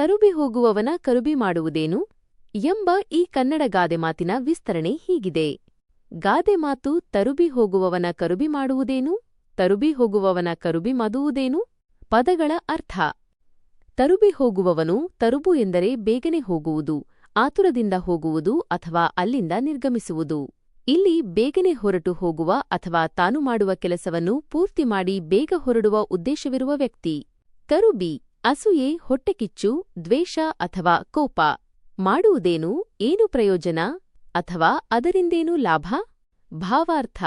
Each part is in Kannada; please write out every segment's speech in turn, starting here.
ತರುಬಿ ಹೋಗುವವನ ಕರುಬಿ ಮಾಡುವುದೇನು? ಎಂಬ ಈ ಕನ್ನಡ ಗಾದೆ ಮಾತಿನ ವಿಸ್ತರಣೆ ಹೀಗಿದೆ. ಗಾದೆ ಮಾತು ತರುಬಿ ಹೋಗುವವನ ಕರುಬಿ ಮಾಡುವುದೇನು? ತರುಬಿ ಹೋಗುವವನ ಕರುಬಿ ಮದುವುದೇನು? ಪದಗಳ ಅರ್ಥ. ತರುಬಿ ಹೋಗುವವನು ತರುಬು ಎಂದರೆ ಬೇಗನೆ ಹೋಗುವುದು, ಆತುರದಿಂದ ಹೋಗುವುದು ಅಥವಾ ಅಲ್ಲಿಂದ ನಿರ್ಗಮಿಸುವುದು. ಇಲ್ಲಿ ಬೇಗನೆ ಹೊರಟು ಹೋಗುವ ಅಥವಾ ತಾನು ಮಾಡುವ ಕೆಲಸವನ್ನು ಪೂರ್ತಿ ಮಾಡಿ ಬೇಗ ಹೊರಡುವ ಉದ್ದೇಶವಿರುವ ವ್ಯಕ್ತಿ. ತರುಬಿ ಅಸೂಯೆ ಹೊಟ್ಟೆಕಿಚ್ಚು ದ್ವೇಷ ಅಥವಾ ಕೋಪ ಮಾಡುವುದೇನು, ಏನು ಪ್ರಯೋಜನ ಅಥವಾ ಅದರಿಂದೇನು ಲಾಭ? ಭಾವಾರ್ಥ.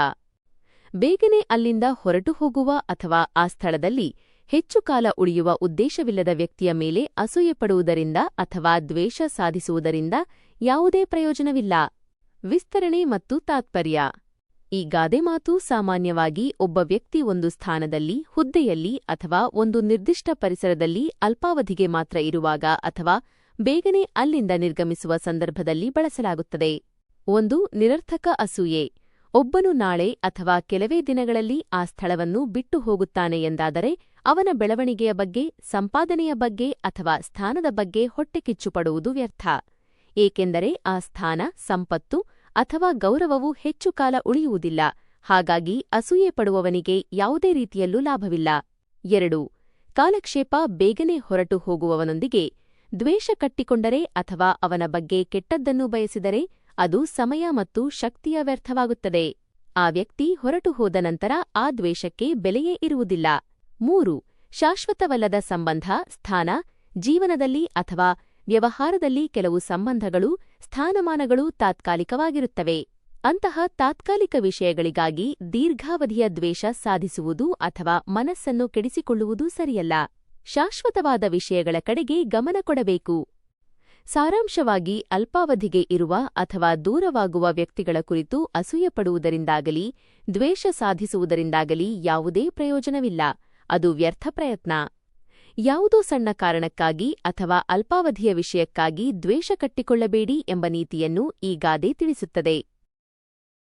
ಬೇಗನೆ ಅಲ್ಲಿಂದ ಹೊರಟು ಹೋಗುವ ಅಥವಾ ಆ ಸ್ಥಳದಲ್ಲಿ ಹೆಚ್ಚು ಕಾಲ ಉಳಿಯುವ ಉದ್ದೇಶವಿಲ್ಲದ ವ್ಯಕ್ತಿಯ ಮೇಲೆ ಅಸೂಯೆ ಪಡುವುದರಿಂದ ಅಥವಾ ದ್ವೇಷ ಸಾಧಿಸುವುದರಿಂದ ಯಾವುದೇ ಪ್ರಯೋಜನವಿಲ್ಲ. ವಿಸ್ತರಣೆ ಮತ್ತು ತಾತ್ಪರ್ಯ. ಈ ಗಾದೆ ಮಾತು ಸಾಮಾನ್ಯವಾಗಿ ಒಬ್ಬ ವ್ಯಕ್ತಿ ಒಂದು ಸ್ಥಾನದಲ್ಲಿ, ಹುದ್ದೆಯಲ್ಲಿ ಅಥವಾ ಒಂದು ನಿರ್ದಿಷ್ಟ ಪರಿಸರದಲ್ಲಿ ಅಲ್ಪಾವಧಿಗೆ ಮಾತ್ರ ಇರುವಾಗ ಅಥವಾ ಬೇಗನೆ ಅಲ್ಲಿಂದ ನಿರ್ಗಮಿಸುವ ಸಂದರ್ಭದಲ್ಲಿ ಬಳಸಲಾಗುತ್ತದೆ. ಒಂದು ನಿರರ್ಥಕ ಅಸೂಯೆ. ಒಬ್ಬನು ನಾಳೆ ಅಥವಾ ಕೆಲವೇ ದಿನಗಳಲ್ಲಿ ಆ ಸ್ಥಳವನ್ನು ಬಿಟ್ಟು ಹೋಗುತ್ತಾನೆ ಎಂದಾದರೆ ಅವನ ಬೆಳವಣಿಗೆಯ ಬಗ್ಗೆ, ಸಂಪಾದನೆಯ ಬಗ್ಗೆ ಅಥವಾ ಸ್ಥಾನದ ಬಗ್ಗೆ ಹೊಟ್ಟೆಕಿಚ್ಚುಪಡುವುದು ವ್ಯರ್ಥ. ಏಕೆಂದರೆ ಆ ಸ್ಥಾನ, ಸಂಪತ್ತು ಅಥವಾ ಗೌರವವು ಹೆಚ್ಚು ಕಾಲ ಉಳಿಯುವುದಿಲ್ಲ. ಹಾಗಾಗಿ ಅಸೂಯೆ ಪಡುವವನಿಗೆ ಯಾವುದೇ ರೀತಿಯಲ್ಲೂ ಲಾಭವಿಲ್ಲ. ಎರಡು, ಕಾಲಕ್ಷೇಪ ಬೇಗನೆ ಹೊರಟು ಹೋಗುವವನೊಂದಿಗೆ ದ್ವೇಷ ಕಟ್ಟಿಕೊಂಡರೆ ಅಥವಾ ಅವನ ಬಗ್ಗೆ ಕೆಟ್ಟದ್ದನ್ನು ಬಯಸಿದರೆ ಅದು ಸಮಯ ಮತ್ತು ಶಕ್ತಿಯ ವ್ಯರ್ಥವಾಗುತ್ತದೆ. ಆ ವ್ಯಕ್ತಿ ಹೊರಟು ಹೋದ ನಂತರ ಆ ದ್ವೇಷಕ್ಕೆ ಬೆಲೆಯೇ ಇರುವುದಿಲ್ಲ. ಮೂರು, ಶಾಶ್ವತವಲ್ಲದ ಸಂಬಂಧ, ಸ್ಥಾನ, ಜೀವನದಲ್ಲಿ ಅಥವಾ ವ್ಯವಹಾರದಲ್ಲಿ ಕೆಲವು ಸಂಬಂಧಗಳು ಸ್ಥಾನಮಾನಗಳು ತಾತ್ಕಾಲಿಕವಾಗಿರುತ್ತವೆ. ಅಂತಹ ತಾತ್ಕಾಲಿಕ ವಿಷಯಗಳಿಗಾಗಿ ದೀರ್ಘಾವಧಿಯ ದ್ವೇಷ ಸಾಧಿಸುವುದು ಅಥವಾ ಮನಸ್ಸನ್ನು ಕೆಡಿಸಿಕೊಳ್ಳುವುದು ಸರಿಯಲ್ಲ. ಶಾಶ್ವತವಾದ ವಿಷಯಗಳ ಕಡೆಗೆ ಗಮನ ಕೊಡಬೇಕು. ಸಾರಾಂಶವಾಗಿ ಅಲ್ಪಾವಧಿಗೆ ಇರುವ ಅಥವಾ ದೂರವಾಗುವ ವ್ಯಕ್ತಿಗಳ ಕುರಿತು ಅಸೂಯಪಡುವುದರಿಂದಾಗಲಿ, ದ್ವೇಷ ಸಾಧಿಸುವುದರಿಂದಾಗಲಿ ಯಾವುದೇ ಪ್ರಯೋಜನವಿಲ್ಲ. ಅದು ವ್ಯರ್ಥ ಪ್ರಯತ್ನ. ಯಾವುದೋ ಸಣ್ಣ ಕಾರಣಕ್ಕಾಗಿ ಅಥವಾ ಅಲ್ಪಾವಧಿಯ ವಿಷಯಕ್ಕಾಗಿ ದ್ವೇಷ ಕಟ್ಟಿಕೊಳ್ಳಬೇಡಿ ಎಂಬ ನೀತಿಯನ್ನು ಈ ಗಾದೆ ತಿಳಿಸುತ್ತದೆ.